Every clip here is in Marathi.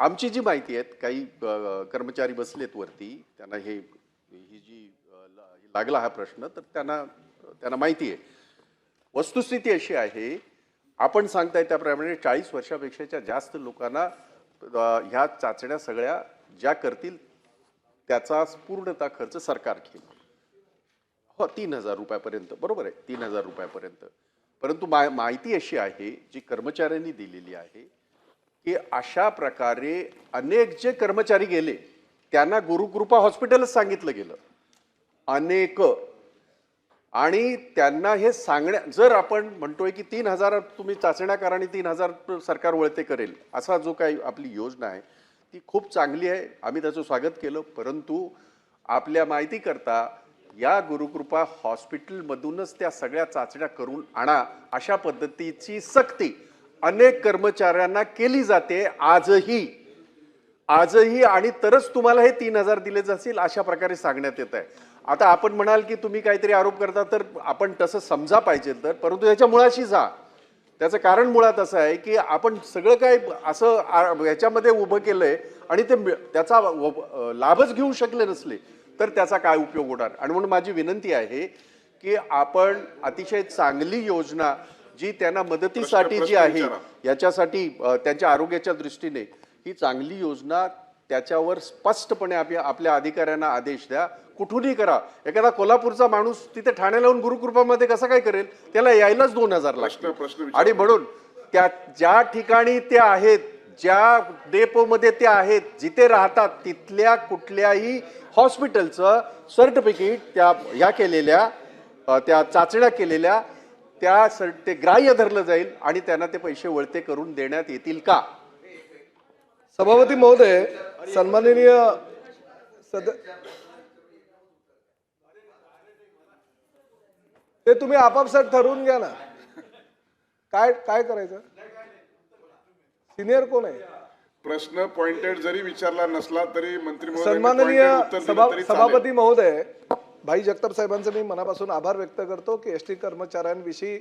आमची जी माहिती आहेत काही कर्मचारी बसलेत वरती त्यांना हे ही जी लागला हा प्रश्न तर त्यांना त्यांना माहिती आहे. वस्तुस्थिती अशी आहे आपण सांगताय त्याप्रमाणे चाळीस वर्षापेक्षाच्या जास्त लोकांना ह्या चाचण्या सगळ्या ज्या करतील त्याचा पूर्णतः खर्च सरकार घेईल. हो तीन हजार रुपयापर्यंत बरोबर आहे तीन हजार रुपयापर्यंत. परंतु मा माहिती अशी आहे जी कर्मचाऱ्यांनी दिलेली आहे की अशा प्रकारे अनेक जे कर्मचारी गेले त्यांना गुरुकृपा हॉस्पिटलच सांगितलं गेलं. अनेक. आणि त्यांना हे सांगण्या जर आपण म्हणतोय की तीन हजार तुम्ही चाचण्या करा आणि तीन हजार सरकार वळते करेल असा जो काही आपली योजना आहे ती खूप चांगली आहे. आम्ही त्याचं स्वागत केलं. परंतु आपल्या माहितीकरता या गुरुकृपा हॉस्पिटलमधूनच त्या सगळ्या चाचण्या करून आणा अशा पद्धतीची सक्ती अनेक कर्मचाऱ्यांना केली जाते. आजही आजही आणि तरच तुम्हाला हे तीन हजार दिले जातील अशा प्रकारे सांगण्यात येत आहे. आता आपण म्हणाल की तुम्ही काहीतरी आरोप करता तर आपण तसं समजा पाहिजे तर परंतु याच्या मुळाशी जा. त्याचं कारण मुळात असं आहे की आपण सगळं काय असं याच्यामध्ये उभं केलंय आणि ते त्याचा लाभच घेऊ शकले नसले तर त्याचा काय उपयोग होणार? आणि म्हणून माझी विनंती आहे की आपण अतिशय चांगली योजना जी त्यांना मदतीसाठी जी आहे. याच्यासाठी त्यांच्या आरोग्याच्या दृष्टीने ही चांगली योजना त्याच्यावर स्पष्टपणे आपल्या आपल्या अधिकाऱ्यांना आदेश द्या कुठूनही करा एखादा कोल्हापूरचा माणूस तिथे ठाण्याला येऊन गुरुकृपामध्ये कसं काय करेल त्याला यायलाच दोन हजार लागतील. आणि म्हणून त्या ज्या ठिकाणी ते आहेत ज्या डेपोमध्ये ते आहेत जिथे राहतात तिथल्या कुठल्याही हॉस्पिटलचं सर्टिफिकेट त्या ह्या केलेल्या त्या चाचण्या केलेल्या त्या सर ते ग्राह्य धरलं जाईल आणि त्यांना ते पैसे वळते करून देण्यात येतील का? सभापती महोदय सन्माननीय सद ते तुम्ही आपापसात ठरवून घ्या ना. काय काय करायचं? सिनियर कोण आहे? प्रश्न पॉइंटेड जरी विचारला नसला तरी मंत्री सन्माननीय. सभापती महोदय भाई जगताप साहेबांचं मी मनापासून आभार व्यक्त करतो की एस टी कर्मचाऱ्यांविषयी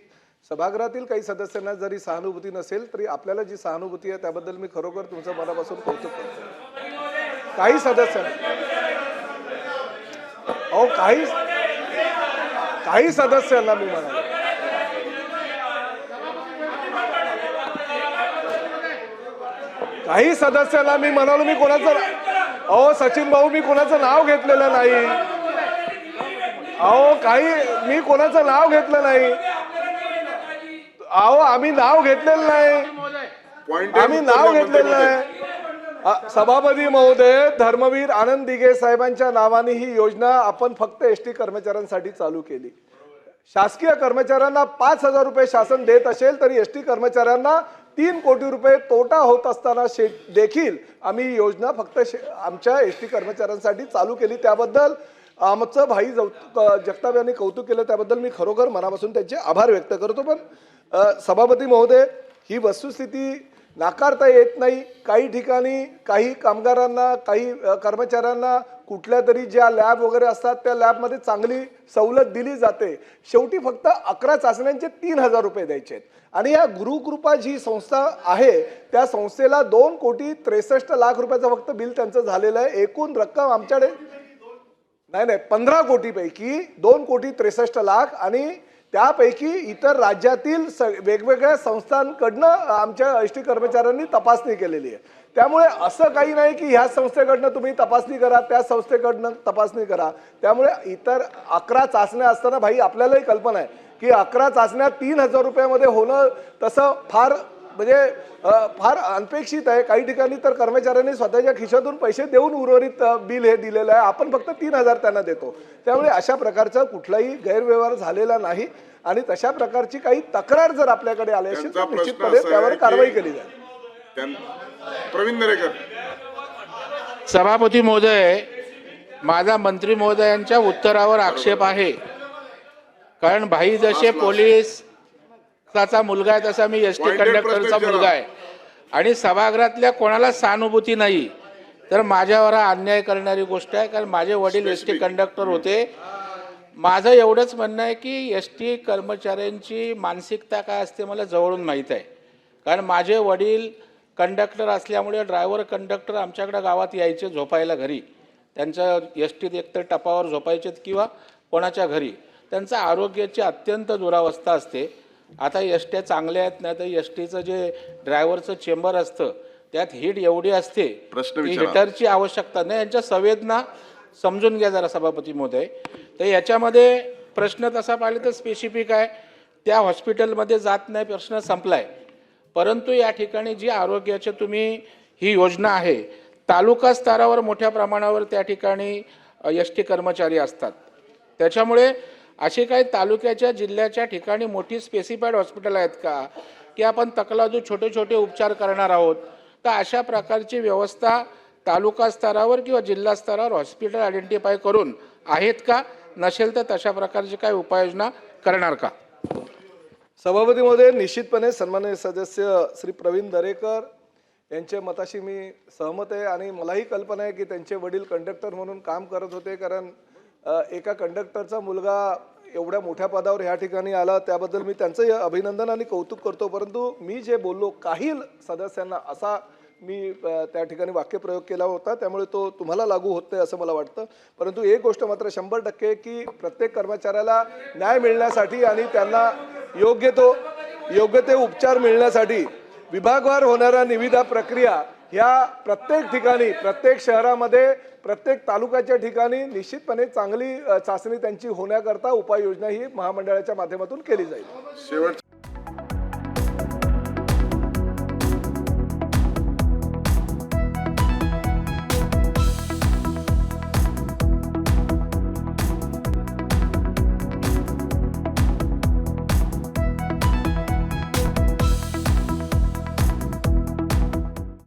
सभागृहातील काही सदस्यांना जरी सहानुभूती नसेल तरी आपल्याला जी सहानुभूती आहे त्याबद्दल मी खरोखर तुमचं मनापासून कौतुक करतो. काही सदस्यांना अहो काही काही सदस्यांना मी म्हणालो काही सदस्याला मी म्हणालो मी कोणाचं अहो सचिन भाऊ मी कोणाचं नाव घेतलेलं नाही. अहो काही मी कोणाचं नाव घेतलं नाही. अहो आम्ही नाव घेतलेलं नाही. आम्ही नाव घेतलेलं. नाही. सभापती महोदय धर्मवीर आनंद दिघे साहेबांच्या नावाने ही योजना आपण फक्त एस टी कर्मचाऱ्यांसाठी चालू केली. शासकीय कर्मचाऱ्यांना पाच हजार रुपये शासन देत असेल तरी एस टी कर्मचाऱ्यांना तीन कोटी रुपये तोटा होत असताना शे देखील आम्ही ही योजना फक्त आमच्या एस टी कर्मचाऱ्यांसाठी चालू केली. त्याबद्दल आमचं भाई जौ- जगताप यांनी कौतुक केलं त्याबद्दल मी खरोखर मनापासून त्यांचे आभार व्यक्त करतो. पण सभापती महोदय ही वस्तुस्थिती नाकारता येत नाही. काही ठिकाणी काही कामगारांना काही कर्मचाऱ्यांना कुठल्या तरी ज्या लॅब वगैरे असतात त्या लॅबमध्ये चांगली सवलत दिली जाते. शेवटी फक्त अकरा चाचण्यांचे तीन हजार रुपये द्यायचे आहेत. आणि या गुरुकृपा जी संस्था आहे त्या संस्थेला दोन कोटी त्रेसष्ट लाख रुपयाचं फक्त बिल त्यांचं झालेलं आहे. एकूण रक्कम आमच्याकडे नाही नाही पंधरा कोटीपैकी दोन कोटी त्रेसष्ट लाख आणि त्यापैकी इतर राज्यातील स वेगवेगळ्या संस्थांकडनं आमच्या एस टी कर्मचाऱ्यांनी तपासणी केलेली आहे. त्यामुळे असं काही नाही की ह्या संस्थेकडनं तुम्ही तपासणी करा त्या संस्थेकडनं तपासणी करा. त्यामुळे इतर अकरा चाचण्या असताना भाई आपल्यालाही कल्पना आहे की अकरा चाचण्या तीन हजार रुपयामध्ये होणं तसं फार म्हणजे फार अनपेक्षित आहे. काही ठिकाणी तर कर्मचाऱ्यांनी स्वतःच्या खिशातून पैसे देऊन उर्वरित बिल हे दिलेलं आहे. आपण फक्त तीन हजार त्यांना देतो. त्यामुळे अशा प्रकारचा कुठलाही गैरव्यवहार झालेला नाही आणि तशा प्रकारची काही तक्रार जर आपल्याकडे आली असेल तर निश्चितपणे असा त्यावर कारवाई की केली जाईल. प्रवीण दरेकर सभापती महोदय माझा मंत्री महोदयांच्या उत्तरावर आक्षेप आहे. कारण भाई जसे पोलीस चा मुलगा आहे तसा मी एस टी कंडक्टरचा. मुलगा आहे. आणि सभागृहातल्या कोणाला सहानुभूती नाही तर माझ्यावर हा अन्याय करणारी गोष्ट आहे कारण माझे वडील एस टी कंडक्टर होते. माझं एवढंच म्हणणं आहे की एस टी कर्मचाऱ्यांची मानसिकता काय असते मला जवळून माहीत आहे. कारण माझे वडील कंडक्टर असल्यामुळे ड्रायव्हर कंडक्टर आमच्याकडे गावात यायचे झोपायला घरी. त्यांच्या एस टीत एकतर टपावर झोपायचे किंवा कोणाच्या घरी. त्यांचं आरोग्याची अत्यंत दुरावस्था असते. आता एस ट्या चांगल्या आहेत नाही तर एस टीचं जे ड्रायव्हरचं चेंबर असतं त्यात हीट एवढी असते प्रश्न की विचारा. हिटरची आवश्यकता नाही. यांच्या संवेदना समजून घ्या जरा सभापती महोदय. तर याच्यामध्ये प्रश्न तसा पाहिला तर स्पेसिफिक आहे. त्या हॉस्पिटलमध्ये जात नाही प्रश्न संपलाय. परंतु या ठिकाणी जी आरोग्याची तुम्ही ही योजना आहे तालुका स्तरावर मोठ्या प्रमाणावर त्या ठिकाणी एस टी कर्मचारी असतात. त्याच्यामुळे असे काही तालुक्याच्या जिल्ह्याच्या ठिकाणी मोठी स्पेसिफाईड हॉस्पिटल आहेत का? की आपण तकलादू छोटे छोटे उपचार करणार आहोत? तर अशा प्रकारची व्यवस्था तालुका स्तरावर किंवा जिल्हा स्तरावर हॉस्पिटल आयडेंटिफाय करून आहेत का? नसेल तर तशा प्रकारची काय उपाययोजना करणार का? सभापतीमध्ये निश्चितपणे सन्मान्य सदस्य श्री प्रवीण दरेकर यांच्या मताशी मी सहमत आहे आणि मलाही कल्पना आहे की त्यांचे वडील कंडक्टर म्हणून काम करत होते कारण एका कंडक्टरचा मुलगा एवढ्या मोठ्या पदावर ह्या ठिकाणी आला त्याबद्दल मी त्यांचंही अभिनंदन आणि कौतुक करतो. परंतु मी जे बोललो काही सदस्यांना असा मी त्या ठिकाणी वाक्यप्रयोग केला होता. त्यामुळे तो तुम्हाला लागू होत नाही असं मला वाटतं. परंतु एक गोष्ट मात्र शंभर टक्के की प्रत्येक कर्मचाऱ्याला न्याय मिळण्यासाठी आणि त्यांना योग्य तो योग्य ते उपचार मिळण्यासाठी विभागवार होणाऱ्या निविदा प्रक्रिया ह्या प्रत्येक ठिकाणी प्रत्येक शहरामध्ये प्रत्येक तालुक्याच्या ठिकाणी निश्चितपणे चांगली चाचणी त्यांची होण्याकरता उपाययोजना ही महामंडळाच्या माध्यमातून केली जाईल. शेवट